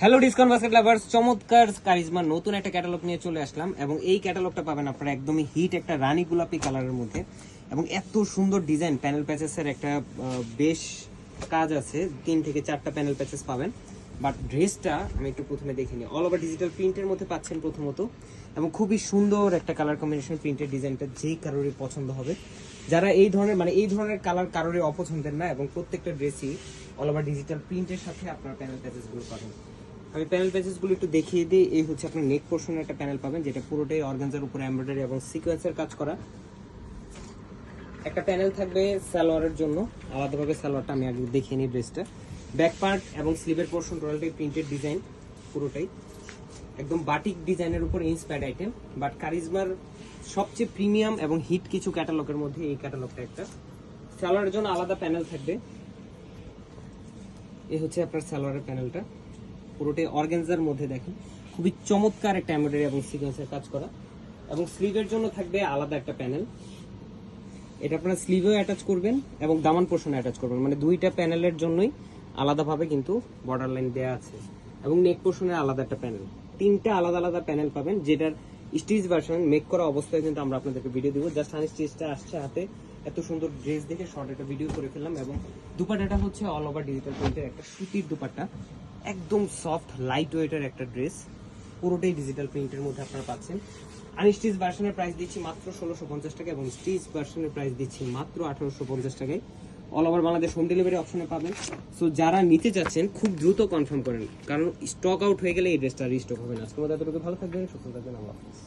Hello discount basket lovers চমৎকার charisma নতুন একটা ক্যাটালগ নিয়ে চলে আসলাম এবং এই ক্যাটালগটা পাবেন আপনারা একদমই হিট একটা রানি গোলাপি কালারের মধ্যে এবং এত সুন্দর ডিজাইন প্যানেল প্যাচেসের একটা বেশ কাজ আছে। তিন থেকে চারটা প্যানেল প্যাচেস পাবেন। বাট ড্রেসটা আমি একটু প্রথমে দেখে নিই। অল ওভার ডিজিটাল প্রিন্টের মধ্যে পাচ্ছেন প্রথমত। এবং খুবই সুন্দর একটা কালার কম্বিনেশন প্রিন্টের ডিজাইনটা যেই কারোরই পছন্দ হবে। যারা এই ধরনের মানে এই ধরনের কালার কারোরই অপছন্দের না এবং প্রত্যেকটা ড্রেসই অল ওভার ডিজিটাল প্রিন্টের সাথে আপনার প্যানেল প্যাচেসগুলো পাবেন। আমি প্যানেল প্যাচেসগুলো একটু দেখিয়ে দিই। এই হচ্ছে আপনার নেক পোর্শনের একটা প্যানেল পাবেন, যেটা পুরোটাই অর্গানজার উপরে এমব্রয়ডারি এবং সিকোয়েন্সের কাজ করা। একটা প্যানেল থাকবে সালোয়ারের জন্য। আলাদাভাবে সালোয়ারটা আমি আগে দেখিয়ে নিই ড্রেসটা ব্যাক পার্ট এবং স্লিভের পোর্শন টোটালটাই প্রিন্টেড ডিজাইন পুরোটাই। একদম বাটিক ডিজাইনের উপর ইন্সপায়ার্ড আইটেম বাট কারিজমার সবচেয়ে প্রিমিয়াম এবং হিট কিছু ক্যাটালগের মধ্যে এই ক্যাটালগটা একটা। সালোয়ারের জন্য আলাদা প্যানেল থাকবে। এই হচ্ছে আপনার সালোয়ারের প্যানেলটা পুরোটাই অর্গানজার মধ্যে দেখেন। খুবই চমৎকার একটা এমব্রয়ডারি এবং সিকোয়েন্সের কাজ করা। এবং স্লিভের জন্য থাকবে আলাদা একটা প্যানেল এটা আপনারা স্লিভেও অ্যাটাচ করবেন এবং দামান পোর্শনে অ্যাটাচ করবেন। মানে দুইটা প্যানেলের জন্যই আলাদাভাবে কিন্তু বর্ডার লাইন দেওয়া আছে। এবং নেক পোর্শনের আলাদা একটা প্যানেল তিনটা আলাদা আলাদা প্যানেল পাবেন, যেটার স্টিচ ভার্সন মেক করা অবস্থায় কিন্তু আমরা আপনাদেরকে ভিডিও দিব। জাস্ট আমি স্টিচটা আসছে হাতে। এত সুন্দর ড্রেস দেখে শর্ট একটা ভিডিও করে ফেললাম এবং দুপাটাটা হচ্ছে অল ওভার ডিজিটাল প্রিন্টের একটা সুতির দুপাট্টা। একদম সফট লাইট ওয়েটের একটা ড্রেস পুরোটাই ডিজিটাল প্রিন্টের মধ্যে আপনারা পাচ্ছেন। আনস্টিচ ভার্সনের প্রাইস দিচ্ছি মাত্র ষোলোশো পঞ্চাশ টাকা এবং স্টিচ ভার্সনের প্রাইস দিচ্ছি মাত্র আঠারোশো পঞ্চাশ টাকায়। All over Bangladesh home delivery অপশনে পাবেন। সো যারা নিতে চাচ্ছেন, খুব দ্রুত কনফার্ম করেন। কারণ স্টক আউট হয়ে গেলে এই ড্রেসটা রিস্টক হবে না। আজকের মধ্যে এতটুকু। ভালো থাকবেন, সুস্থ থাকবেন। আল্লাহ হাফিজ।